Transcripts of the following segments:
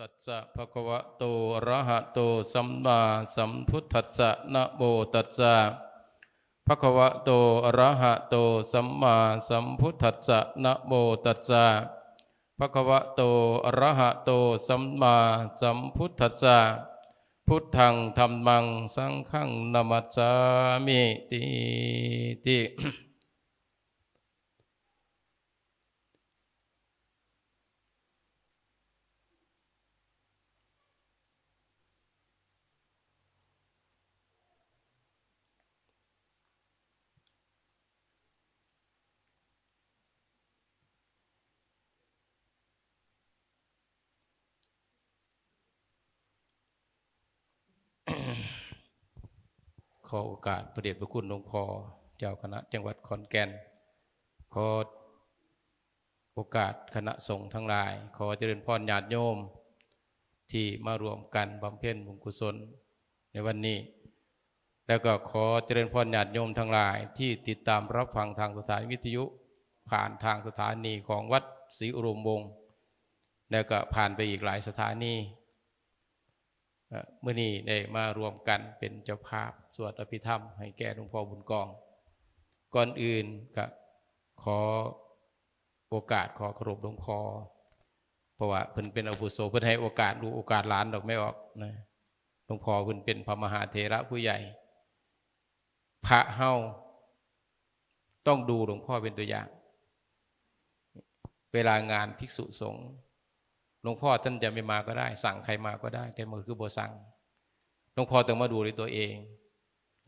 ตัสสะภะคะวะโตอะระหะโตสัมมาสัมพุทธัสสะนะโมตัสสะภะคะวะโตอะระหะโตสัมมาสัมพุทธัสสะนะโมตัสสะภะคะวะโตอะระหะโตสัมมาสัมพุทธัสสะพุทธังธัมมังสังฆังนามัสสามิติติ อโอกาสพระเดชพระคุณหลวงพ่อเจ้าคณะจังหวัดขอนแก่น ขอโอกาสคณะสงฆ์ทั้งหลาย ขอเจริญพรญาติโยม ที่มารวมกันบำเพ็ญบุญกุศลในวันนี้ แล้วก็ขอเจริญพรญาติโยมทั้งหลาย ที่ติดตามรับฟังทางสถานวิทยุ ผ่านทางสถานีของวัดศรีอุรมวงศ์แล้วก็ผ่านไปอีกหลายสถานี เมื่อนี้ได้มารวมกันเป็นเจ้าภาพสวดอภิธรรม ให้แก่หลวงพ่อบุญกอง ก่อนอื่นก็ขอโอกาสขอเคารพหลวงพ่อเพราะว่าเพิ่นเป็นอาวุโสเพิ่นให้โอกาสดูโอกาสหลานดอกไม่ออกนะหลวงพ่อเพิ่นเป็นพระมหาเถระผู้ใหญ่ พระเฮาต้องดูหลวงพ่อเป็นตัวอย่าง เวลางานภิกษุสงฆ์ หลวงพ่อท่านจะไม่มาก็ได้ สั่งใครมาก็ได้ แต่มือคือโบสั่งหลวงพ่อต้องมาดูด้วยตัวเอง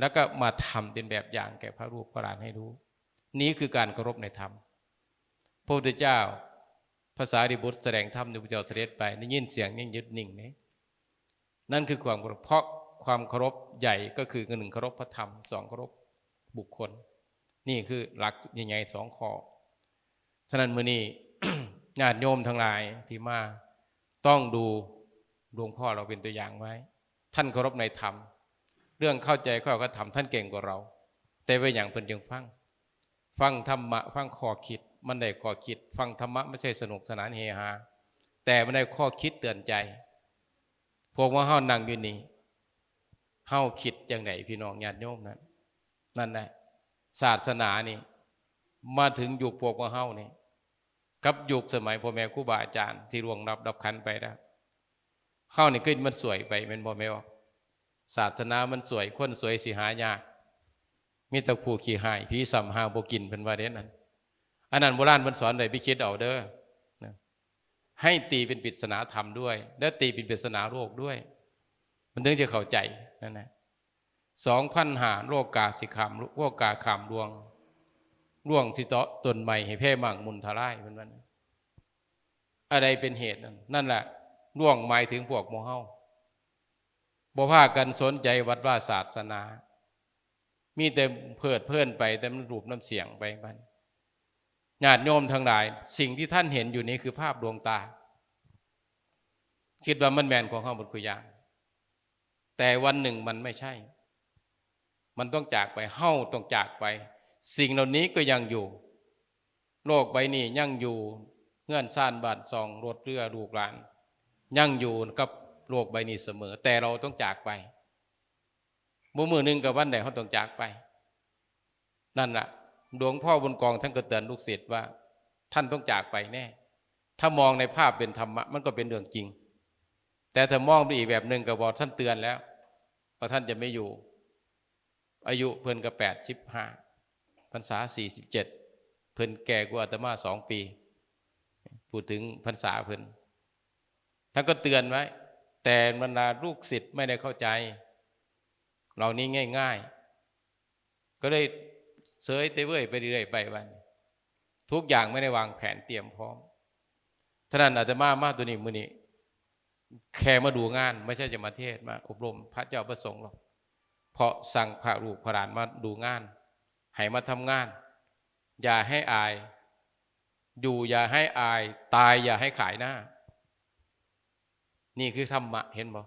แล้วก็มาทำเป็นแบบอย่างแก่พระรูปพระหลานให้รู้ นี้คือการเคารพในธรรมพระพุทธเจ้าภาษาดิบุตรแสดงธรรมในพระเจ้าเสด็จไปได้ยินเสียงนิ่งยึดนิ่งนี้นั่นคือความเพราะความเคารพใหญ่ก็คือหนึ่งเคารพพระธรรมสองเคารพบุคคล นี่คือหลักยังไงสองข้อฉะนั้นมือนี้ญาติโยมทั้งหลายที่มา ต้องดูหลวงพ่อเราเป็นตัวอย่างไว้ ท่านเคารพในธรรม เรื่องเข้าใจข้อก็ทำท่านเก่งกว่าเรา แต่ว่อย่างเพิ่นยังฟัง ฟังธรรมะฟังข้อคิด มันได้ข้อคิด ฟังธรรมะไม่ใช่สนุกสนานเฮฮาแต่มันได้ข้อคิดเตือนใจ พวกว่าเฮานั่งอยู่นี่เฮาคิดอย่างไหนพี่น้องญาติโยมนั้นนั่นแหละศาสนานี่ มาถึงยุคพวกว่าเฮานี่ กับยุคสมัยพ่อแม่ครูบาอาจารย์ที่รวงรับดับขันไปแล้วเข้านี่ขึ้นมันสวยไปเป็นพ่อแม่ว่าศาสนามันสวยคนสวยสิหายากมีตะผูขี้หายผีสัมหาบกินเป็นว่าเด่นนั้นอันนั้นโบราณมันสอนเลยพี่คิดเอาเด้อให้ตีเป็นปริศนาธรรมด้วย และตีเป็นปริศนาโรคด้วย มันถึงจะเข้าใจนั่นนะสองพันหาโรคกาสิขามโรคกาขามดวง ร่วงสิตะตนใหม่ให้แพ่มั่งมุนทลายเป็นวันอะไรเป็นเหตุนั่นนั่นแหละร่วงหมายถึงพวกโมเฮาบ่พากันสนใจวัดว่าศาสนา มีแต่เพิดเพลินไปแต่มันรูปน้ำเสียงไปบ้านญาติโยมทั้งหลาย สิ่งที่ท่านเห็นอยู่นี้คือภาพดวงตา คิดว่ามันแมนของข้าบนคุยาง แต่วันหนึ่งมันไม่ใช่ มันต้องจากไปเฮ้าต้องจากไป สิ่งเหล่านี้ก็ยังอยู่ โลกใบนี้ยังอยู่เงื่อนซ่านบาดซองรถเรือลูกหลาน ยังอยู่กับโลกใบนี้เสมอ แต่เราต้องจากไปมือมือหนึ่งกับวันไหนเขาต้องจากไป นั่นแหละหลวงพ่อบุญกองท่านก็เตือนลูกศิษย์ว่า ท่านต้องจากไปแน่ ถ้ามองในภาพเป็นธรรมะมันก็เป็นเรื่องจริง แต่ถ้ามองไปอีกแบบหนึ่งก็บอกท่านเตือนแล้วว่าท่านจะไม่อยู่ อายุเพิ่นก็แปดสิบห้า รรษาสี่สิบเจ็ดเพิ่นแก่กว่าอาตมาสองปี พูดถึงพรรษาเพิ่นท่านก็เตือนไว้ แต่บรรดาลูกศิษย์ไม่ได้เข้าใจ เหล่านี้ง่าย ๆ ก็ได้เสยเตเว่ยไปเรื่อยไปวัน ทุกอย่างไม่ได้วางแผนเตรียมพร้อมท่านั้นอาตมามาตัวนี้มือนี้แค่มาดูงาน ไม่ใช่จะมาเทศมาอบรมพระเจ้าประสงค์หรอกเพราะสั่งพระลูกพระหลานมาดูงาน ให้มาทำงาน อย่าให้อาย อยู่อย่าให้อาย ตายอย่าให้ขายหน้า นี่คือธรรมะเห็นบ่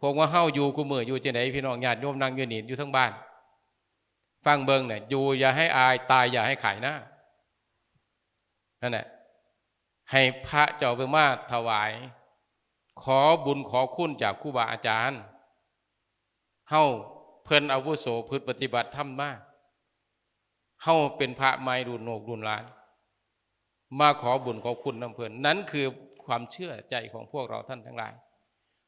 พวกว่าเฮาอยู่กูมืออยู่ที่ไหนพี่น้องญาติโยมนั่งอยู่นี่อยู่ทั้งบ้าน ฟังเบิงเนี่ยอยู่อย่าให้อาย ตายอย่าให้ขายหน้านั่นแหละให้พระเจ้าเบิ่งมาถวาย ขอบุญขอคุณจากครูบาอาจารย์เฮาเพิ่นอาวุโสพืชปฏิบัติธรรมมาก เฮาเป็นพระไม้รุ่นโนกรุ่นหลาน มาขอบุญขอคุณน้ำเพิ่นนั้นคือความเชื่อใจของพวกเราท่านทั้งหลาย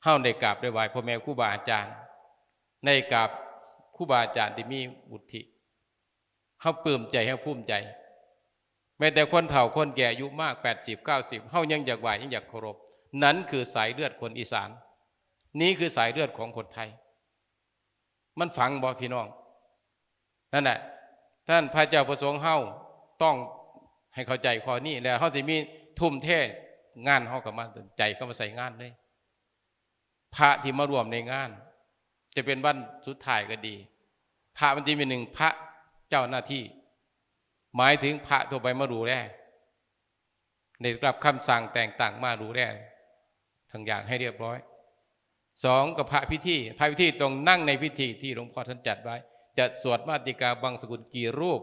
เฮาได้กราบได้ไหว้พ่อแม่ครูบาอาจารย์ ในกราบครูบาอาจารย์ที่มีบุตริเฮาปลื้มใจเฮาภูมิใจ แม้แต่คนเฒ่าคนแก่อายุมาก 80 90เฮายังอยากไหว้ยังอยากเคารพนั้นคือสายเลือดคนอีสาน นี้คือสายเลือดของคนไทย มันฝังบ่พี่น้องนั่นแหละ ท่านพระเจ้าประสงค์เฮาต้องให้เข้าใจข้อนี้แล้วเฮาสิมีทุ่มเทงานเฮากับมาใจเข้ามาใส่งานเลยพระที่มารวมในงาน จะเป็นวันสุดท้ายก็ดี พระมันจะมีหนึ่งพระเจ้าหน้าที่ หมายถึงพระทั่วไปมาดูแลได้รับคำสั่งแต่งตั้งมาดูแลทั้งอย่างให้เรียบร้อยสองกับพระพิธีพระพิธีตรงนั่งในพิธีที่หลวงพ่อท่านจัดไว้ จะสวดมาติกาบางสกุลกี่รูป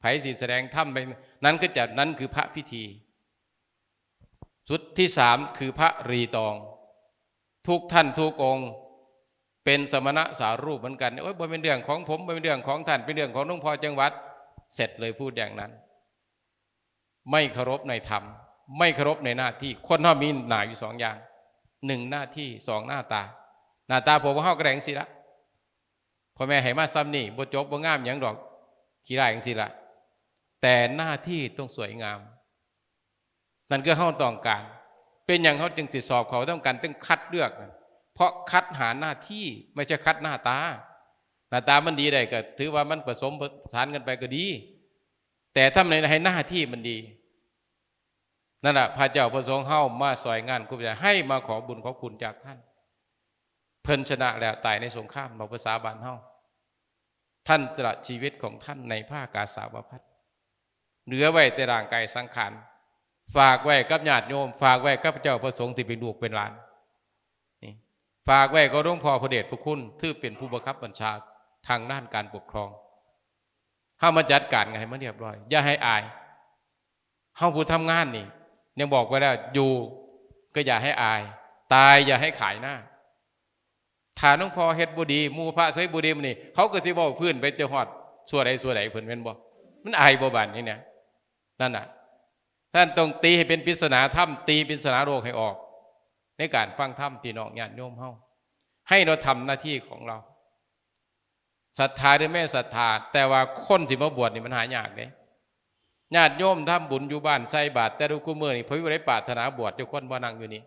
ไผ่สีแสดงถ้ำไปนั้นก็จัดนั้นคือพระพิธี ชุดที่สามคือพระรีตอง ทุกท่านทุกองค์เป็นสมณะสารูปเหมือนกันโอ้ยบ่เป็นเรื่องของผมบ่เป็นเรื่องของท่านเป็นเรื่องของหลวงพ่อจังหวัด เสร็จเลยพูดอย่างนั้น ไม่เคารพในธรรม ไม่เคารพในหน้าที่คนเรามีหนาอยู่สองอย่างหนึ่งหน้าที่สองหน้าตา หน้าตาผมว่าเฮากระแดงสิละ พ่อแม่ให้มาซ้ำนี่บ่จบบ่งามหยังดอกขี้ได้จังสิละแต่หน้าที่ต้องสวยงาม นั่นก็เฮาต้องการ เป็นอย่างเขาจึงสิสอบเขาต้องการต้องคัดเลือก เพราะคัดหาหน้าที่ไม่ใช่คัดหน้าตา หน้าตามันดีได้ก็ถือว่ามันผสมผสานกันไปก็ดี แต่ถ้าในให้หน้าที่มันดีนั่นแหะพระเจ้าประสงค์เฮ้ามาสอยงานครูบาให้มาขอบุญขอคุณจากท่าน พิ่นชนะแล้วตายในสงครามเราภาษาบานเฮาท่านตระชีวิตของท่านในผ้ากาสาวพัดเหลือไว้แต่ร่างกายสังขารฝากไว้กับญาติโยม ฝากไว้กับเจ้าประสงค์ที่เป็นลูกเป็นหลานนี่ฝากไว้ก็หลวงพ่อพระเดชพระคุณที่เป็นผู้บังคับบัญชาทางด้านการปกครองเฮ้ามาจัดการกันให้มันเรียบร้อย อย่าให้อายเฮ้าผู้ทำงานนี่ยังบอกไว้แล้วอยู่ก็อย่าให้อาย ตายอย่าให้ขายหน้า ฐานหลวงพ่อเฮ็ดบุดีมูพระสวยบุดีมันนี่เขาก็สิบอกพื้นไปเจอหอดส่วนใดส่วนใดเพิ่นเป็นบ่มันอายบ่บานนี่เนี่ยนั่นน่ะ ท่านต้องตีให้เป็นปริศนาถ้ำตีปริศนาโลกให้ออก ในการฟังถ้ำพี่น้องญาติโยมเฮาให้เราทำหน้าที่ของเราศรัทธาหรือไม่ศรัทธา แต่ว่าคนสิมาบวชนี่มันหายากเด้ญาติโยมทำบุญอยู่บ้านใส่บาตรแต่ดูกูมือนี่พระวิริปาถนาบวชเจ้าคนบ่นั่งอยู่นี่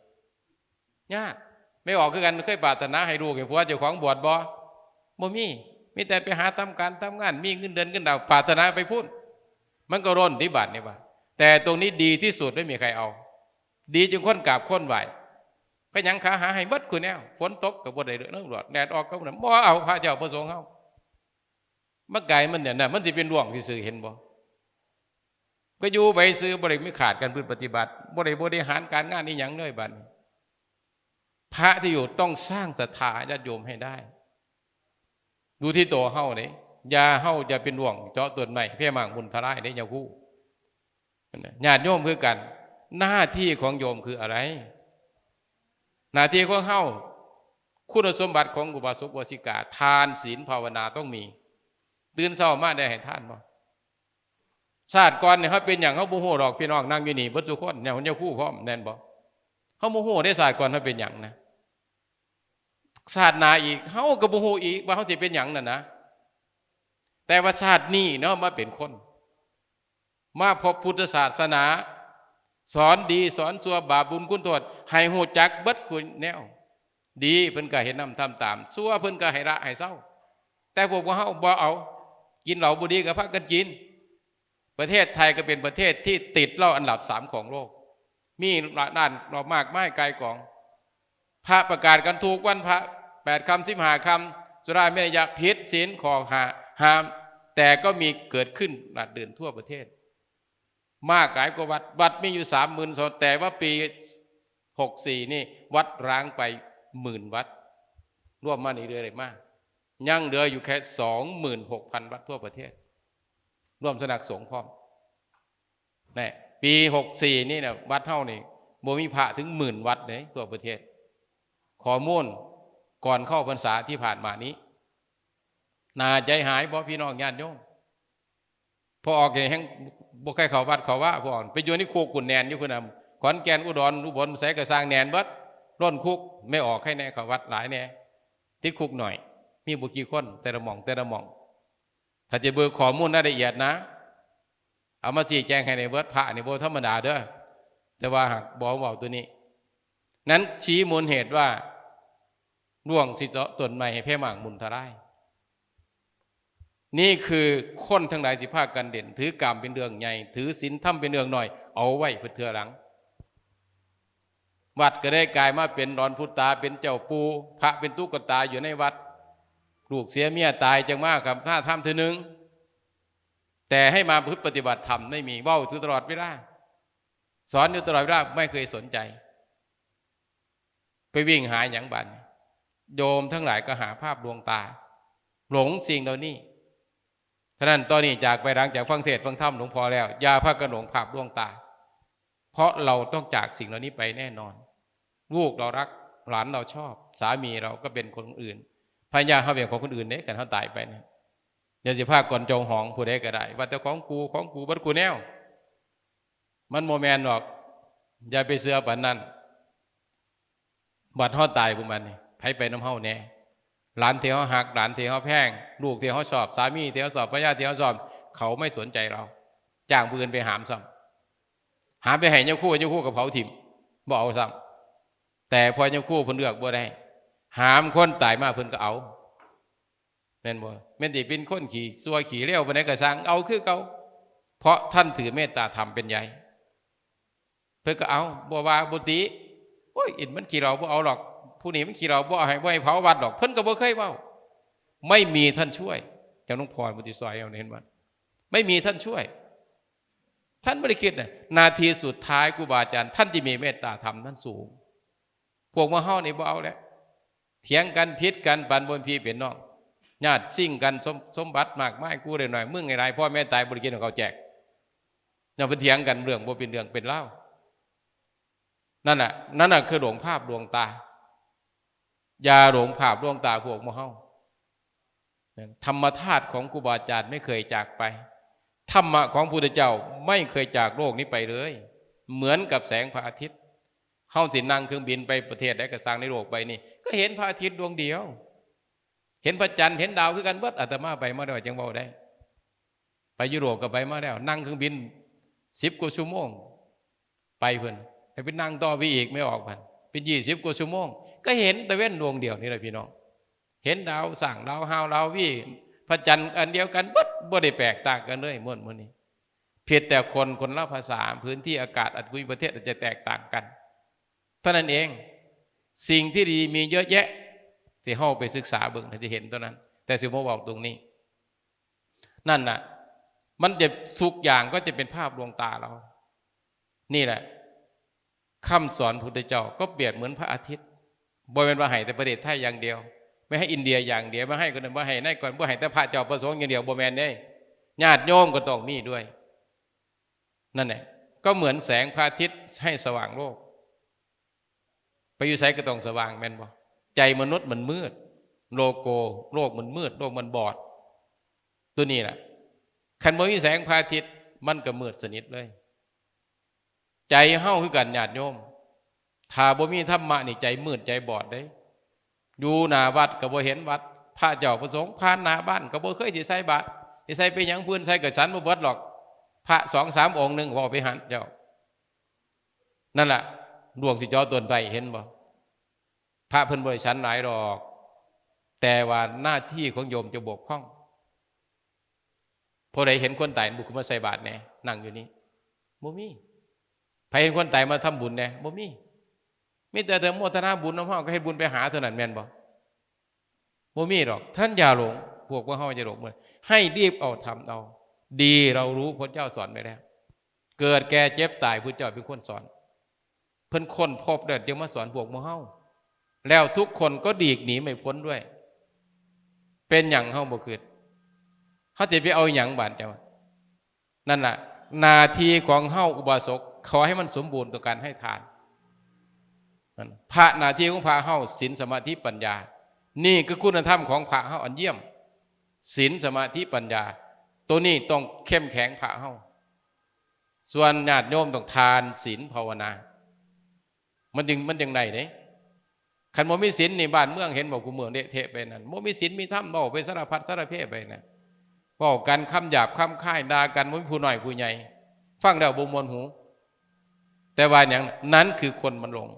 ยาก ไม่ออกคือกันเคยปรารถนาให้ลูกให้ผัวเจ้าของบวชบ่บ่มีมีแต่ไปหาทำการทำงาน มีเงินเดือนเงินดาวปรารถนาไปพูดมันก็ร่นที่บาทนี่ว่าแต่ตรงนี้ดีที่สุดไม่มีใครเอา ดีจึงค้นกราบค้นไหวก็ยังขาหาให้บิดคุณแนวฝนตกกับบ่ได้เรื่องหลอดแดดออกก็บ่บ่เอาพระเจ้าประสงค์เฮาเมื่อไก่มันเนี่ยนะมันสิเป็นร่วงที่สื่อเห็นบ่ก็อยู่ไปซื้อบริไม่ขาดการพื้นปฏิบัติบริบริหารการงานนี่ยังเลยบัด พระที่อยู่ต้องสร้างศรัทธาญาติโยมให้ได้ ดูที่ตัวเฮาเนี่ยยาเฮาจะเป็นห่วง เจาะตัวใหม่เพื่อมังมุนทลายได้ยาคู่ญาติโยมคือกัน หน้าที่ของโยมคืออะไร หน้าที่ของเฮาคุณสมบัติของอุบาสกวสิกา ทานศีลภาวนาต้องมี ตื่นเช้ามาได้ให้ท่านบ่ชาติก่อนเนี่ยเขาเป็นอย่างเขาโมโหดอกพี่น้องนั่งอยู่นี่เบิดทุกคนเนี่ยคนเจ้าคู่พร้อมแน่นบ่เขาโมโหได้ศาสตร์ก่อนเขาเป็นอย่างนะ ศาสตร์นาอีกเขาก็โมโหอีกว่าเขาจะเป็นอย่างนั่นนะ แต่ว่าศาสตร์นี่เนาะมาเป็นคน มาพบพุทธศาสนา สอนดีสอนสัวบาปบุญคุณโทษให้หูจักเบิดคุณแนว ดีเพิ่นก็เห็นนำทำตามสัวเพิ่นก็ให้ละให้เศร้า แต่พวกเขาบ่เอา กินเหล่าบุดีกับพักกันกิน ประเทศไทยก็เป็นประเทศที่ติดเหล้าอันดับสามของโลก มีด้านเรามากไม่ไกลกอง พระประกาศกันถูกวันพระแปดคำสิบหาคำสุราเมรยะพิษศีลขอหาห้าม แต่ก็มีเกิดขึ้นหลัดเดินทั่วประเทศ มากหลายกว่าวัดวัดมีอยู่สามหมื่นสนแต่ว่าปีหกสี่นี่วัดร้างไปหมื่นวัดร่วมมาในเรือเลยมาก ยังเหลืออยู่แค่สองหมื่นหกพันวัดทั่วประเทศ ร่วมสนักสงฆ์พร้อมนี่ปีหกสี่นี่เนี่ยวัดเท่านี่บ่มีพระถึงหมื่นวัดเลยทั่วประเทศ ข้อมูลก่อนเข้าพรรษาที่ผ่านมานี้นาใจหายบ่พี่น้องญาติโยมพอออกจากแห่งบ่ใครเขาวัดเขาว่าพอออกไปอยู่ในคุกกุนแนนอยู่พุ่นน่ะขอนแก่นอุดรอุบลไสก็สร้างแนนเบิดร่นคุกไม่ออกให้แน่เขาวัดหลายแน่ติดคุกหน่อย มีบ่กี่คนแต่ละหม่องแต่ละหม่อง ถ้าจะเบิกข้อมูลราละเอียดนะ เอามาชี้แจงให้ในเบิดพระนี่บ่ธรรมดาเด้อแต่ว่าหากบอกเว้าตัวนี้ นั้นชี้มูลเหตุว่า ร่วงสิเจาะต้นไม้ให้แพ่หมางมุนทราย นี่คือคนทั้งหลายสิภาคกันเด่น ถือกรรมเป็นเรื่องใหญ่ ถือศีลธรรมเป็นเรื่องหน่อย เอาไว้เพื่อเทือหลัง วัดก็ได้กลายมาเป็นรอนพุตาเป็นเจ้าปูพระเป็นตุ๊กตาอยู่ในวัดลูกเสียเมียตายจังมากกับถ้าทำเธอหนึ่งแต่ให้มาพึ่ปฏิบัติธรรมไม่มีว้าอยู่ตลอดเวลาสอนอยู่ตลอดเวลาไม่เคยสนใจ ไปวิ่งหาอย่างบัน โยมทั้งหลายก็หาภาพดวงตา หลงสิ่งเหล่านี้ฉะนั้นตอนนี้จากไปหลังจากฟังเทศฟังธรรมหลวงพ่อแล้วยาพากันหลงภาพดวงตา เพราะเราต้องจากสิ่งเหล่านี้ไปแน่นอน ลูกเรารักหลานเราชอบ สามีเราก็เป็นคนอื่นภรรยาเขาเป็นของคนอื่นเนี่ยกันเขาตายไปเนี่ยยาสิพาก่อนจงหองผู้ใดก็ได้ว่าแต่ของกูของกูบัดกูแนว มันโมแมนหรอก อย่าไปเสือปันนั้นบัดเขาตายพวกมันนี่ ไผไปน้ำเฮาแน่หลานเที่ยวหักหลานเที่ยวแพงลูกเที่ยวสอบสามีเที่ยวสอบพญาติเที่ยวสอบ เขาไม่สนใจเราจ้างปืนไปหามซ้ำหามไปให้เจ้าคู่เจ้าคู่กับเผาถิ่มบ่เอาซ้ำแต่พอเจ้าคู่เพิ่นเลือกบ่ได้ หามคนตายมาเพิ่นก็เอาแม่นบ่แม่นสิเป็นคนขี่ซัวขี่เลี้ยวไปไหนก็สร้างเอาคือเก่าเพราะท่านถือเมตตาธรรมเป็นใหญ่เพิ่นก็เอาบ่ว่าบ่ติโอ้ยอินมันขี่เราบ่เอาหรอก ผู้นี้มันขี่เราบ่ให้บ่ให้เผาวัดดอก เพิ่นก็บ่เคยเว้า ไม่มีท่านช่วยอย่างน้องพรบุติซอยเอาเห็นบ่าไม่มีท่านช่วย ท่านไม่ได้คิดนะนาทีสุดท้ายครูบาอาจารย์ ท่านที่มีเมตตาธรรมท่านสูง พวกมาเฮานี่บ่เอาแล้วเถียงกันพิษกันปันบนพีเป็นน้องญาติซิ่งกันสมสมบัติมากไม้กูได้หน่อยมึงไงไรพ่อแม่ตายบริกินของเขาแจกอย่าไปเถียงกันเรื่องบ่เป็นเรื่องเป็นเล่านั่นน่ะนั่นน่ะคือหลวงภาพดวงตา ย่าหลงภาพดวงตาพวกมเฮาธรรมธาตุของครูบาอาจารย์ไม่เคยจากไป ธรรมะของพระพุทธเจ้าไม่เคยจากโลกนี้ไปเลย เหมือนกับแสงพระอาทิตย์เฮาสินั่งเครื่องบินไปประเทศใดก็สร้างในโลกไปนี่ ก็เห็นพระอาทิตย์ดวงเดียว เห็นพระจันทร์เห็นดาวคือกันเบิดอาตมาไปมาได้จังเบาได้ ไปยุโรปก็ไปมาแล้ว นั่งเครื่องบินสิบกว่าชั่วโมง ไปเพิ่อนให้ไปนั่งต่อไปอีกไม่ออกพัน เป็นยี่สิบกว่าชั่วโมง ก็เห็นตะเว้นดวงเดียวนี่แหละพี่น้อง เห็นดาวสั่งดาวหาวดาววี่พระจันทร์อันเดียวกันบดบ่ได้แปลกต่างกันเลยม้วนม้วนนี้เพียงแต่คนคนละภาษาพื้นที่อากาศอัตกุยประเทศอาจจะแตกต่างกันเท่านั้นเองสิ่งที่ดีมีเยอะแยะที่ห้าไปศึกษาเบิ่งจะเห็นตัวนั้น แต่สิมาบอกตรงนี้ นั่นน่ะ มันจะทุกอย่างก็จะเป็นภาพดวงตาเรา นี่แหละ คำสอนพุทธเจ้าก็เปรียบเหมือนพระอาทิตย์บริเวณว่าให้แต่ประเทศไทยอย่างเดียว ไม่ให้อินเดียอย่างเดียวไม่ให้คนอื่นไม่ให้นั่นก่อนไม่ให้แต่พระเจ้าประสงค์อย่างเดียวบ่แมนได้ญาติโยมก็ต้องมีด้วย นั่นแหละก็เหมือนแสงพระอาทิตย์ให้สว่างโลก ไปอยู่ไสก็ต้องสว่างแม่นบ่ใจมนุษย์มันมืด โลโกโลกมันมืด โลกมันบอด ตัวนี้แหละคันบ่มีแสงพระอาทิตย์มันก็มืดสนิทเลย ใจเฮาคือกันญาติโยม ถ้าบ่มีธรรมะนี่ใจมืดใจบอดได้อยู่หน้าวัดก็บ่เห็นวัดพระเจ้าประสงค์ผ่านหน้าบ้านก็บ่เคยสิใส่บาตรสิใส่ไปยังพื้นใส่กับฉันบ่เบิดหรอก พระสองสามองค์หนึ่งว่าไปหันเจ้า นั่นแหละดวงสิจอตนไปเห็นบ่พระเพิ่นบริชันหลายดอก แต่ว่าหน้าที่ของโยมจะบกพร่องพอใดเห็นคนตายบุกขึ้นมาใส่บาตรแน่นั่งอยู่นี่บ่มี ใครเห็นคนตายมาทำบุญแน่บ่มีมีแต่แต่โมทนาบุญน้ำห้องก็ให้บุญไปหาเท่านั้นแม่นบ่บ่มีหรอก ท่านอย่าหลงพวกว่าห้องจะหลงเมือให้รีบเอาทำเอา ดีเรารู้พระเจ้าสอนไปแล้ว เกิดแก่เจ็บตายพระเจ้าเป็นคนสอน เพิ่นคนพบเดินจึงมาสอนพวกโมเฮาแล้วทุกคนก็ดีกหนีไม่พ้นด้วย เป็นอย่างเฮาบ่คืดเขาจะไปเอาอย่างบาดเจ้านั่นแหละนาทีของเฮาอุบาสก ขอให้มันสมบูรณ์ต่อการให้ทานพระหน้าที่ของพระเฮาศีลสมาธิปัญญา นี่คือคุณธรรมของพระเฮาอันเยี่ยมศีลสมาธิปัญญา ตัวนี้ต้องเข้มแข็งพระเฮาส่วนญาติโยมต้องทานศีลภาวนา มันจึงมันยังไงเนี่ยขันโมมีศีลในบ้านเมืองเห็นบอกกูเมืองเดะเทะไปนั่นโมมีศีลมีธรรมบอกไปสารพัดสารเพศไปนะบอกกันคำหยาบคำค่ายด่ากันมุ้ผู้หน่อยผู้ใหญ่ฟังแล้วบ่มวนหู แต่ว่าอย่างนั้นคือคนมันหลง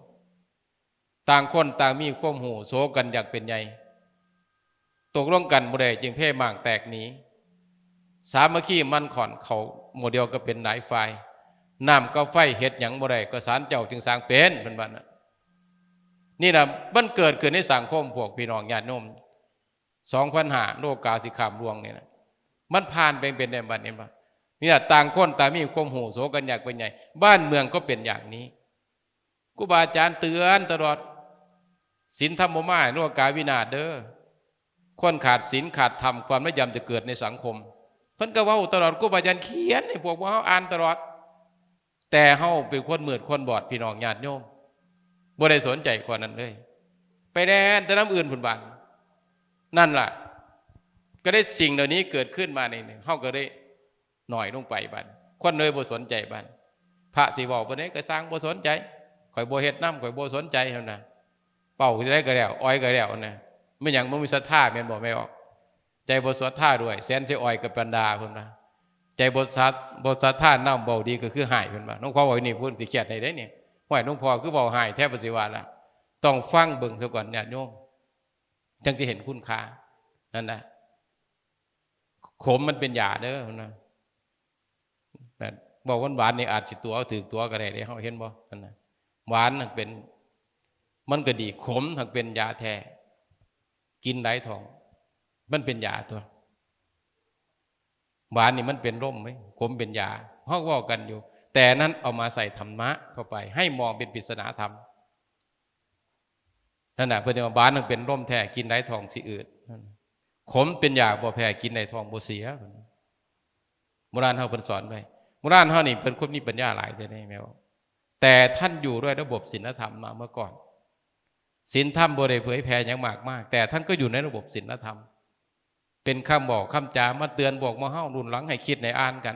ต่างคนต่างมีความหูโซกันอยากเป็นใหญ่ตกลงกันบ่ได้จึงเพ่มางแตกหนีสามัคคีมันขอนเขาโมเดลก็เป็นหนายไฟน้ำก็ไฟเห็ดหยังบ่ได้ก็สารเจ้าจึงสร้างเป็นเป็นบ้านนะนี่นะมันเกิดขึ้นในสังคมพวกพี่น้องญาติโยมสองพันหาโลกาสิขามลวงเนี่ยนะมันผ่านไปเป็นในบัดนี้ปะ นี่นะต่างคนต่างมีความหูโสกันอยากเป็นใหญ่ บ้านเมืองก็เป็นอย่างนี้ครูบาอาจารย์เตือนตลอดศีลธรรมโมมาโลกาวินาศเด้อคนขาดศีลขาดธรรมความไม่ยำจะเกิดในสังคมเพิ่นก็ว่าตลอดครูบาอาจารย์เขียนให้พวกว่าเขาอ่านตลอด แต่เฮาเป็นคนมืดคนบอดพี่น้องญาติโยมบ่ได้สนใจคนนั้นเลย ไปแดนแต่น้ำอื่นผุนบานนั่นล่ะ ก็ได้สิ่งเหล่านี้เกิดขึ้นมาในเฮาก็ได้ หน่อยลงไปบันคนเลยบ่สนใจบันพระสิบอกบ่ได้ก็สร้างบ่สนใจข่อยบ่เฮ็ดน้ำข่อยบ่สนใจเท่านั้นเป่าจะได้ก็แล้วอ้อยก็แล้วนะไม่หยังบ่มีศรัทธาแม่นบ่ไม่ออก ใจบ่ศรัทธาด้วยแสนสิอ้อยกับปันดาพุ่นนะใจบ่สัตบ่ศรัทธาน้ำเบาดีก็คือหายเพิ่นว่าน้องพ่อบอกนี่เพิ่นสิเครียดให้ได้นี่ห้วยน้องพ่อคือเบาหายแทบบ่สิว่าละต้องฟังเบิ่งซะก่อนญาติโยมจึงจะเห็นคุณค่านั่นนะขมมันเป็นยาเด้อนะ บอกว่าหวานนี่อาจสิตัวถือตัวก็ได้เด้เฮาเห็นบ่นั่นนะหวานมันเป็น มันก็ดีขมทั้งเป็นยาแท้กินไหลทอง มันเป็นยาตัว หวานนี่มันเป็นร่มไหมขมเป็นยาห้องว่ากันอยู่ แต่นั้นเอามาใส่ธรรมะเข้าไป ให้มองเป็นปริศนาธรรมนั่นแหะเพื่อนว่าหวานมันเป็นร่มแท้กินไหลทองสิอืดขมเป็นยาบ่แพ้กินไหลทองบ่เสียโบราณเขาเพิ่นสอนไป โบราณเขานี่เป็นคนมีปัญญาหลายจะได้ไหมว่าแต่ท่านอยู่ด้วยระบบศีลธรรมมาเมื่อก่อนศีลธรรมบริเผยแผ่อย่างมากมาก แต่ท่านก็อยู่ในระบบศีลธรรม เป็นคำบอกคำจามาเตือนบอกมาเฮ้ารุนหลังให้คิดในอ่านกัน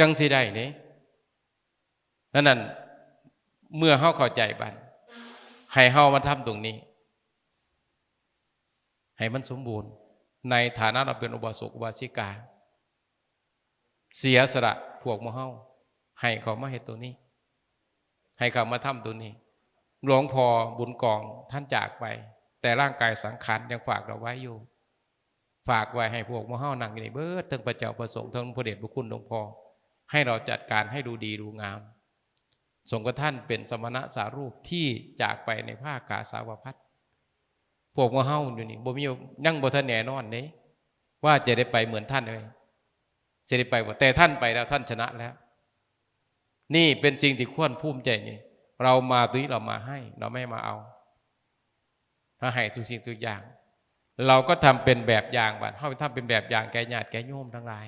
จังสิได้นี่นั่นนั่นเมื่อเฮ้าเข้าใจบันให้เฮ้ามาทำตรงนี้ ให้มันสมบูรณ์ ในฐานะเราเป็นอุบาสกอุบาสิกา เสียสละพวกมาเฮ้าให้เขามาเห็นตัวนี้ ให้เขามาทำตัวนี้ หลวงพ่อบุญกองท่านจากไป แต่ร่างกายสังขารยังฝากเราไว้อยู่ ฝากไว้ให้พวกมห้านั่งในเบิดทั้งพระเจ้าประสงค์ทั้งพระเดชพระคุณหลวงพ่อให้เราจัดการให้ดูดีดูงามสงฆ์ท่านเป็นสมณะสารูปที่จากไปในภาคกาสาวพัฒพวกมห้าอยู่นี่บ่มีนั่งบนท่านแน่นอนเนี่ว่าจะได้ไปเหมือนท่านเลย จะได้ไปแต่ท่านไปแล้วท่านชนะแล้ว นี่เป็นสิ่งที่ควรภูมิใจไงเรามาตรงนี้เรามาให้ เราไม่มาเอาถ้าให้ทุกสิ่งทุกอย่าง เราก็ทำเป็นแบบอย่างบัดเขาทำเป็นแบบอย่างแกญาติแกโยมทั้งหลาย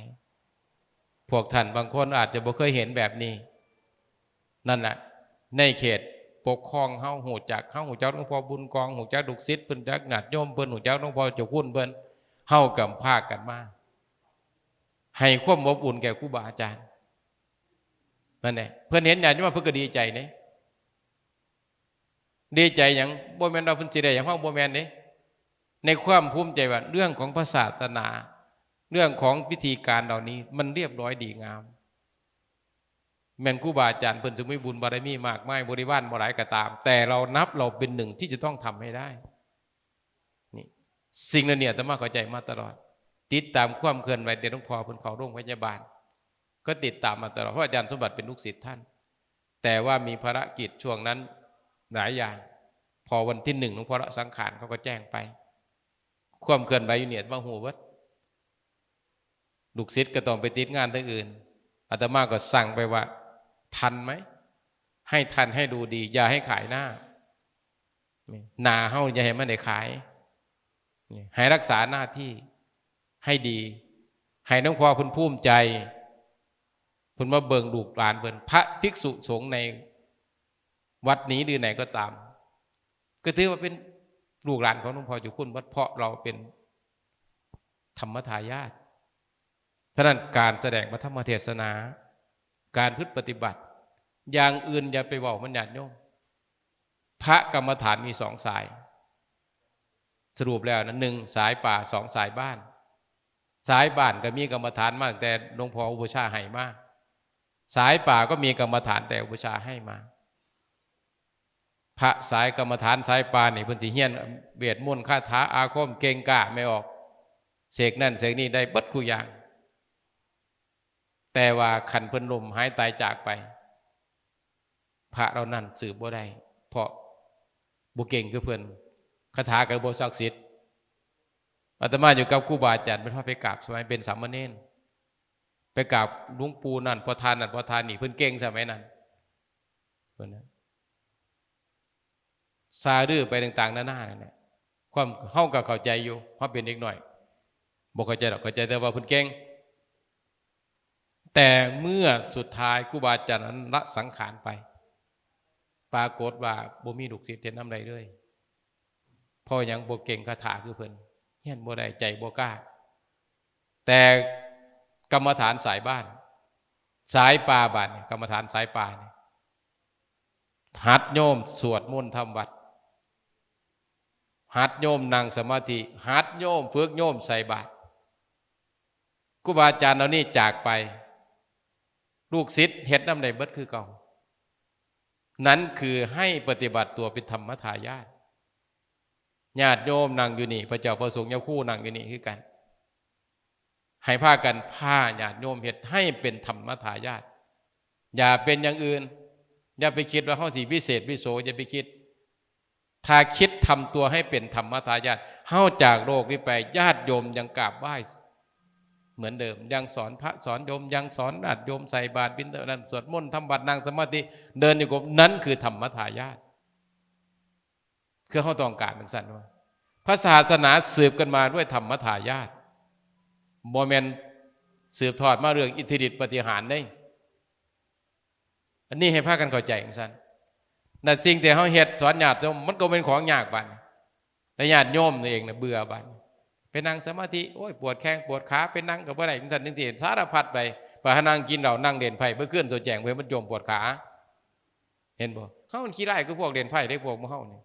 พวกท่านบางคนอาจจะบ่เคยเห็นแบบนี้ นั่นแหละในเขตปกครองเฮาหูจักเฮาหูจักหลวงพ่อบุญกองหูจักดุกซิดเพิ่นจักหนาดโยมเพิ่นหูจักหลวงพ่อเจ้าคุณเพิ่นเฮากับภาคกันมา ให้ความอบอุ่นแก่ครูบาอาจารย์นั่นแหละเพื่อนเห็นอย่างนี้ว่าเพื่อนก็ดีใจเนี่ยดีใจอย่างโบแมนเราเป็นสิได้อย่างห้องโบแมนเนี่ยในความภูมิใจว่าเรื่องของพระศาสนา เรื่องของพิธีการเหล่านี้ มันเรียบร้อยดีงาม แม่นครูบาอาจารย์เพิ่นสมุยบุญบารมีมากไม่บริวารบ่หลายก็ตาม แต่เรานับเราเป็นหนึ่งที่จะต้องทำให้ได้นี่สิ่งนั้นเนี่ยธรรมาเข้าใจมาตลอด ติดตามความเคลื่อนไหวเด็กหลวงพ่อเพิ่นเขาโรงพยาบาล ก็ติดตามมาตลอดเพราะอาจารย์สมบัติเป็นลูกศิษย์ท่าน แต่ว่ามีภารกิจช่วงนั้นหลายอย่าง พอวันที่หนึ่งหลวงพ่อละสังขารเขาก็แจ้งไป ความเกินไปอยู่เนี่ยมาหูวัดลูกศิษย์ก็ต้องไปติดงานทั้งอื่นอาตมาก็สั่งไปว่า ทันไหมให้ทันให้ดูดี อย่าให้ขายหน้าหนาเฮ้าอย่าให้มันได้ขายให้รักษาหน้าที่ ให้ดี ให้น้องพอคุณภูมิใจคุณมาเบิงลูกหลานเพิ่นพระภิกษุสงฆ์ในวัดนี้หรือไหนก็ตาม ก็ถือว่าเป็นลูกหลานของหลวงพ่อจุคุณวัดเพราะเราเป็นธรรมทายาทเพรานั้นการแสดงพระธรรมเทศนา การพฤติปฏิบัติ อย่างอื่นอย่าไปบอกมันหยาดโยมพระกรรมฐานมีสองสาย สรุปแล้วนะหนึ่งสายป่าสองสายบ้าน สายบ้านก็มีกรรมฐานมากแต่หลวงพ่ออุปชาให้มาก สายป่าก็มีกรรมฐานแต่อุปชาให้มาพระสายกรรมฐานสายป่านี่เพิ่นสิเฮียนเบียดมุ่นคาถาอาคมเก่งกล้าไม่ออกเสกนั่นเสกนี่ได้เบัดกูอย่าง แต่ว่าขันเพิ่นลมหายตายจากไป พระเรานั่นสืบบ่ได้ เพราะบุเก่งคือเพิ่นคาถากับบ่ศักดิ์สิทธิ์ อาตมาอยู่กับครูบาอาจารย์เป็นพ่อไปกราบสมัยเป็นสามเณรไปกราบลวงปูนั่นพอทานนั่นพอทานนี่เพิ่นเก่งสมัยนั้นเพิ่นนะซาดื้อไปต่าง ๆนานานั่นแหละความเฮาก็เข้าใจอยู่เพราะเป็นเด็กหน่อยบ่เข้าใจหรอกเข้าใจแต่ว่าเพิ่นเก่งแต่เมื่อสุดท้ายครูบาอาจารย์นั้นละสังขารไป ปรากฏว่าบ่มีลูกศิษย์เห็นน้ำใดเลยพ่อยังบ่เก่งคาถาคือเพิ่น เฮียนบ่ได้ใจบ่กล้า แต่กรรมฐานสายบ้าน สายป่าบ้านกรรมฐานสายป่าเนี่ยหัดโยมสวดมนต์ทำวัด หัดโยมนั่งสมาธิ หัดโยมฝึกโยมใส่บาตรครูบาอาจารย์เรานี่จากไป ลูกศิษย์เฮ็ดน้ำในเบิดคือเก่า นั้นคือให้ปฏิบัติตัวเป็นธรรมทายาท ญาติโยมนั่งอยู่นี่ พระเจ้าประสงค์ยาคู่นั่งอยู่นี่คือกัน ให้พากันผ้าญาติโยมเฮ็ดให้เป็นธรรมทายาทอย่าเป็นอย่างอื่น อย่าไปคิดว่าเขาสีพิเศษพิโสอย่าไปคิด ถ้าคิดทำตัวให้เป็นธรรมทายาทเฮาจากโลกนี้ไปญาติโยมยังกราบไหว้เหมือนเดิม ยังสอนพระสอนโยมยังสอนญาติโยมใส่บาตรบิณฑบาตสวดมนต์ทำบัตรนางสมาธิเดินอยู่กบนั้นคือธรรมทายาท คือเขาต้องการเป็นสั้นว่าพระศาสนาสืบกันมาด้วยธรรมทายาทโมเมนสืบทอดมาเรื่องอิทธิฤทธิปฏิหารได้ อันนี้ให้พากันเข้าใจอย่างสั้นแต่สิ่งที่เขาเฮ็ดสอนญาติโยมมันก็เป็นของยากบันแต่ญาติโยมเองนี่ยเบื่อบันไปนั่งสมาธิโอ้ยปวดแข้งปวดขาไปนั่งกับอะไรอย่างสั้นจริงๆสารพัดไปไปนั่งกินเรานั่งเด่นไผ่เพื่อเคลื่อนตัวแจงเพื่อมันโจมปวดขา เห็นบ่เขามันขี้ไล่คือพวกเด่นไผ่ได้พวกมือเขาเนี่ย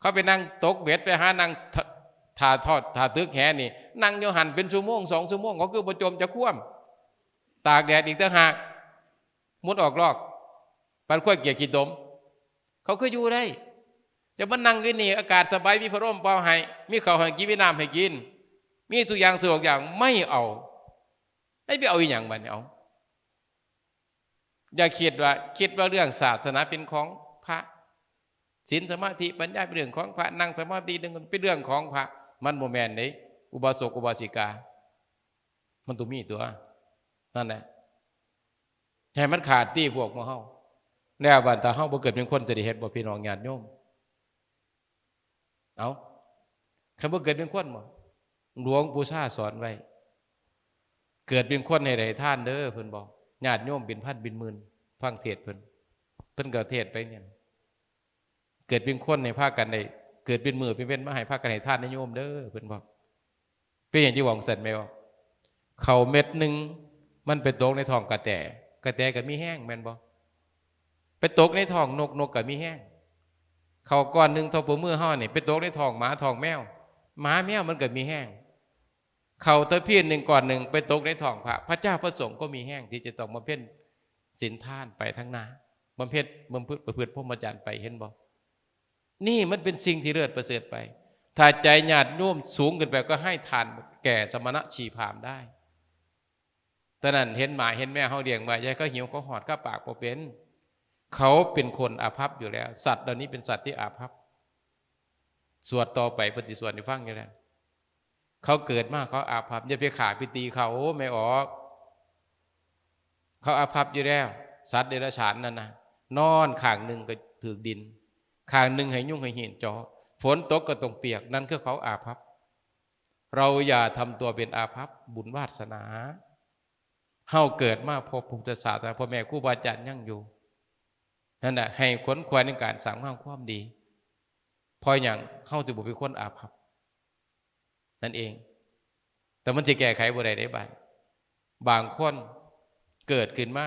เขาไปนั่งตกเบ็ดไปหานั่งถาทอดถาตึกแหนี่ นั่งโยหันเป็นชั่วโมงสองชั่วโมงเขาคือประจมจะคว่ำตากแดดอีกต่างหากมุดออกลอกปันขั้วเกียร์ขีดดม เขาคืออยู่ได้จะมานั่งกินนี่อากาศสบายมีพระร่มเป่าให้มีเขาวให้กินมีน้ำให้กิน มีทุกอย่างสะดวกอย่างไม่เอาไม่ไปเอาอีกอย่างมันเอาอย่าคิดว่าคิดว่าเรื่องศาสนาเป็นของ ศีลสมาธิปัญญาเป็นเรื่องของพระนั่งสมาธิเป็นเรื่องของพระ มันโมแมนไหนอุบาสกอุบาสิกา มันตัวมีตัวนั่นแหละให้มันขาดตีพวกมาเฮาแนวบันตาเฮาบ่เกิดเป็นคนจะได้เฮ็ดบ่พี่น้องญาติโยมเอาคำว่เกิดเป็นคนบ่หลวงปู่ชาสอนไว้ เกิดเป็นคนให้ได้ท่านเด้อเพิ่นบอกญาติโยมเป็นพันเป็นหมื่นฟังเทศเพิ่นเพิ่นก็เทศไปเนี่ย เกิดเป็นคนในภาคกันในเกิดเป็นมือเป็นเว้นมาให้ภาคกันในท่านนโยมเด้อเพิ่อนบอกเป็นอย่างที่หวังเสร็จไหมวะเขาเม็ดหนึ่งมันไปตกในท้องกระแตกระแตก็มีแห้งแม่นบ่ไปตกในท้องนกนกก็มีแห้งเขาก้อนหนึ่งทอปมือห่อนี่ไปตกในท้องหมาท้องแมวหมาแมวมันเก็มีแห้งเขาตะเพียนหนึ่งก่อนหนึ่งไปตกในท้องพระ พระเจ้าพระสงฆ์ก็มีแห้งที่จะต้องมาเพ่นสินท่านไปทั้งนาบำเพ็ญบำเพ็ญประพฤติพรหมจรรย์ไปเห็นบ่ นี่มันเป็นสิ่งที่เลิศประเสริฐไป ถ้าใจหยาดน่วมสูงขึ้นไปก็ให้ทานแก่สมณะชีพามได้แต่นั้นเห็นหมาเห็นแม่เขาเลี้ยงมายายก็หิวเขาหอดก็ปากโปเป็น เขาเป็นคนอาภัพอยู่แล้ว สัตว์เหล่านี้เป็นสัตว์ที่อาภัพสวดต่อไปปฏิสวดในฟังอยู่แล้วเขาเกิดมาเขาอาภัพอย่าไปขาไปตีเขาไม่ออก เขาอาภัพอยู่แล้ว สัตว์เดรัจฉานนั่นนะนอนข้างหนึ่งก็ถือดิน ข้างหนึ่งให้ยุ่งให้เห็นจอฝนตกก็ต้องเปียกนั่นคือเขาอาภัพ เราอย่าทำตัวเป็นอาภัพบุญวาสนาเฮาเกิดมาพบพุทธศาสนาพ่อแม่ครูบาอาจารย์ยังอยู่นั่นแหละให้ขนขวายในการสร้างความความดีพออย่างเข้าจะบุเป็นคนอาภัพนั่นเอง แต่มันจะแก้ไขบ่ได้ได้บ้างบางคนเกิดขึ้นมา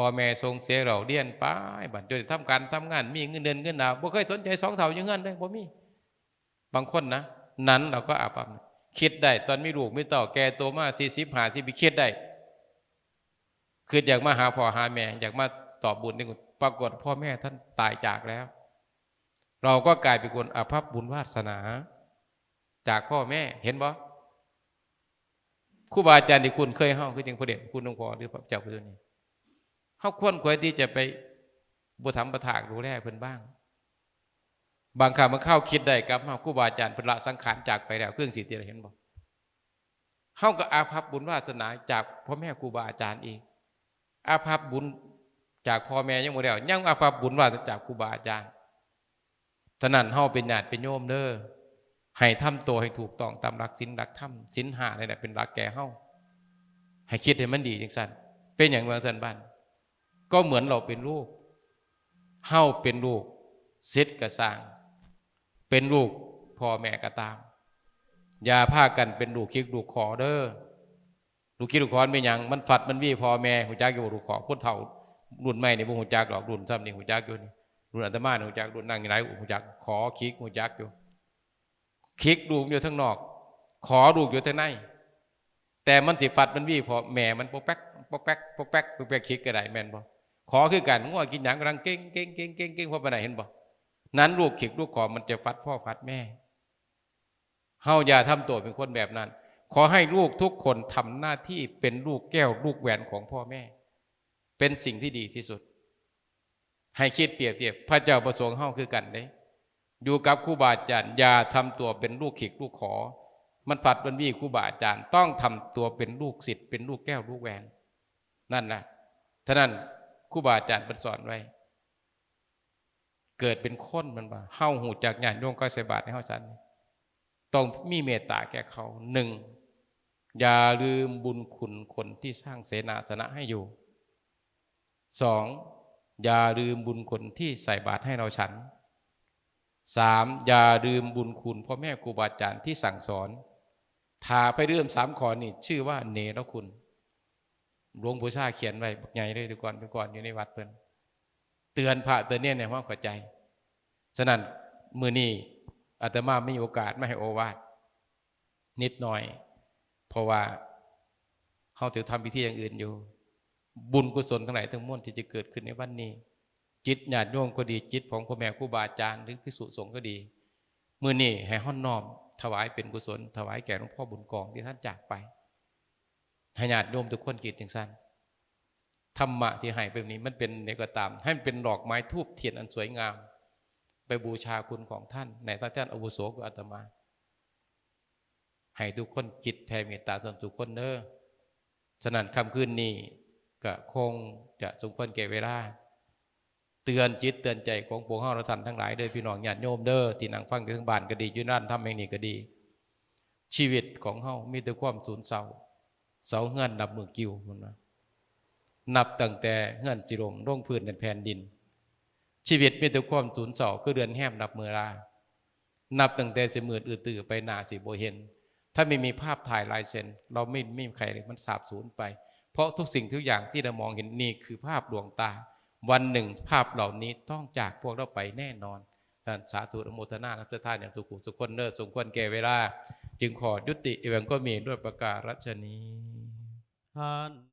พ่อแม่ทรงเสียเราเดียนไป้ายบัดจนทำการทำงาน มีเงินเดือนเงินดาวบ่เคยสนใจสองเท่าอยังเงินเลยบ่มี บางคนนะนั้นเราก็อาภัพคิดได้ ตอนมีลูกมีเต่าแก่ตัวมาสี่สิบหาสิบคิดได้คืออยากมาหาพ่อหาแม่ อยากมาตอบบุญนี่ปรากฏพ่อแม่ท่านตายจากแล้ว เราก็กลายเป็นคนอาภัพบุญวาสนา จากพ่อแม่เห็นบ่ครูบาอาจารย์ที่คุณเคยเฮาคือจังพระเดชคุณหลวงพ่อหรือพระเจ้าพระตัวนี้ เฮาควรควรที่จะไปบุธรรมประถากดูแลเพิ่นบ้าง บางครั้งมันเข้าคิดได้กับเฮาครูบาอาจารย์เพิ่นละสังขารจากไปแล้วเครื่องสิทธิ์เห็นบ่เฮาก็อาภัพบุญวาสนาจากพ่อแม่ครูบาอาจารย์เอีกอาภัพบุญจากพ่อแม่ยังบ่แล้วยังอาภัพบุญวาสนาจากครูบาอาจารย์ฉะนั้นเฮาเป็นญาติเป็นโยมเด้อให้ทำตัวให้ถูกต้องตามหลักศีลหลักธรรมศีลห้านี่แหละเป็นหลักแก่เฮาให้คิดให้มันดีจังซั่นเป็นอย่างเมืองสันบ้าน ก็เหมือนเราเป็นลูกเฮาเป็นลูกเสร็จกระสร้าง เป็นลูกพ่อแม่ก็ตาม อย่าพากันเป็นลูกคิกลูกขอเด้อลูกคิดลูกขอเป็นหยังมันฝัดมันวี่พ่อแม่หูจักอยู่ลูกขอพูดเท่ารุ่นใหม่ในบุหูจักหรอกรุ่นซ้ำนี่หูจักอยู่นี่รุ่นอัตมาหูจักรุ่นนั่งอยู่ไหนหูจักขอคิกหูจักอยู่คิกลูกอยู่ทั้งนอก ขอลูกอยู่ทั้งในแต่มันสิฝัดมันวี่พ่อแม่มันโปกแป๊กโปกแป๊กโปกแป๊กโปกแป๊กคิกก็ได้แม่นบ่ ขอคือกันง่วกินหยังกำลังเก่งเก่งเก่งเก่งเก่งพ่อไปไหนเห็นบ่นั้นลูกขิกลูกขอมันจะฟัดพ่อฟัดแม่เฮาอย่าทำตัวเป็นคนแบบนั้น ขอให้ลูกทุกคนทำหน้าที่เป็นลูกแก้วลูกแหวนของพ่อแม่ เป็นสิ่งที่ดีที่สุด ให้คิดเปรียบเทียบพระเจ้าประสงค์เฮาคือกันเด้อยู่กับครูบาอาจารย์อย่าทำตัวเป็นลูกขิกลูกขอ มันผัดมันวี่ครูบาอาจารย์ ต้องทำตัวเป็นลูกศิษย์เป็นลูกแก้วลูกแหวน นั่นแหละท่านั้น ครูบาอาจารย์เป็นสอนไว้ เกิดเป็นคนมันบ่าเฮาหูจากญาติโยมก็ใส่บาตรให้เฮาฉันต้องมีเมตตาแก่เขาหนึ่งอย่าลืมบุญคุณคนที่สร้างเสนาสนะให้อยู่สองอย่าลืมบุญคนที่ใส่บาตรให้เราฉันสามอย่าลืมบุญคุณพ่อแม่ครูบาอาจารย์ที่สั่งสอนถ้าไปเริ่มสามข้อนี่ชื่อว่าเนรคุณ หลวงปู่ชาเขียนไว้บักใหญ่เลยดูก่อนดูก่อนอยู่ในวัดเพิ่นเตือนพระเตือนเนี่ยในความเข้าใจฉะนั้นมือนี้อาตมาไม่มีโอกาสไม่ให้โอวาทนิดหน่อย เพราะว่าเขาถือทำพิธีอย่างอื่นอยู่ บุญกุศลทั้งหลายทั้งมวลที่จะเกิดขึ้นในวันนี้ จิตญาติโยมก็ดีจิตของพ่อแม่ครูบาอาจารย์หรือพิสุสงฆ์ก็ดี มือนี้ให้ห้อนน้อมถวายเป็นกุศล ถวายแก่หลวงพ่อบุญกองที่ท่านจากไป ให้ญาติโยมทุกคนกิจอย่างสั้นธรรมะที่ให้แบบนี้มันเป็นในก็ตาม ให้มันเป็นดอกไม้ทูบเทียนอันสวยงาม ไปบูชาคุณของท่านในท่านท่านอวุโสกับอาตมา ให้ทุกคนจิตแผ่เมตตาส่วนทุกคนเนอฉะนั้นคำคืนนี้ก็คงจะสมควรแก่เวลาเตือนจิตเตือนใจของพวกเฮาราท่านทั้งหลายเด้อพี่น้องญาติโยมเด้อที่นั่งฟังอยู่ทั้งบ้านก็ดีอยู่นั่นทำแห่งนี้ก็ดี ชีวิตของเฮามีแต่ความสูญเศร้า เสาเงื่อนนับมือกิ้วมันนะนับตั้งแต่เงื่อนจิรมร่องพื้นในแผ่นดิน ชีวิตมีแต่ความสูญเศร้าคือเดือนแหมนับมือลานับตั้งแต่สิมืดอือตื่อไปนาสิโบเห็น ถ้าไม่มีภาพถ่ายลายเซ็น เราไม่ไม่มีใครเลยมันสาบสูญไป เพราะทุกสิ่งทุกอย่างที่เรามองเห็นนี่คือภาพดวงตา วันหนึ่งภาพเหล่านี้ต้องจากพวกเราไปแน่นอนท่านสาธุอโมทนานับท่านอย่างทุกข์สุขคนเนอสมควรแก่เวลา จึงขอยุติเอวังก็มีด้วยประกาศรัชนีท่าน